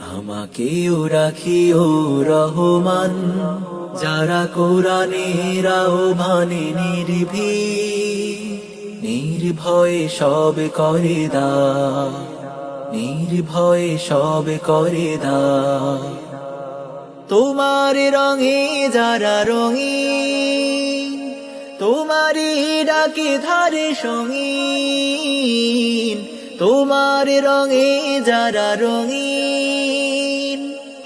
আমাকেও রাখিও রহমান, যারা কোরআনের আহ্বানে নির্ভী নির্ভয়ে সব করে দা, নির্ভয়ে সব করে দা। তোমার রঙে যারা রঙিন, তোমারই ডাকে ধারে সঙ্গীন। তোমার রঙে যারা রঙিন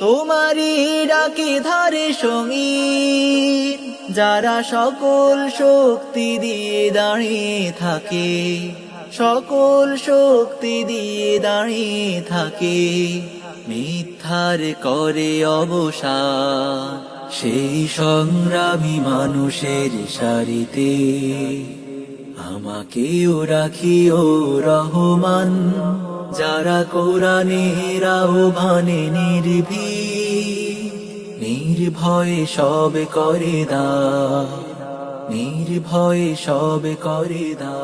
তোমারই ডাকে ধারে সঙ্গীন যারা সকল শক্তি দিয়ে দাঁড়িয়ে থাকে, সকল শক্তি দিয়ে দাঁড়িয়ে থাকে। মিথ্যার করে অবসান, সেই সংগ্রামী মানুষের সারিতে। আমাকেও রাখিও রহমান যারা কোরআনের আহ্বানে নির্ভী নির্ভয়ে সবে করে দা নির্ভয়ে সবে করে দা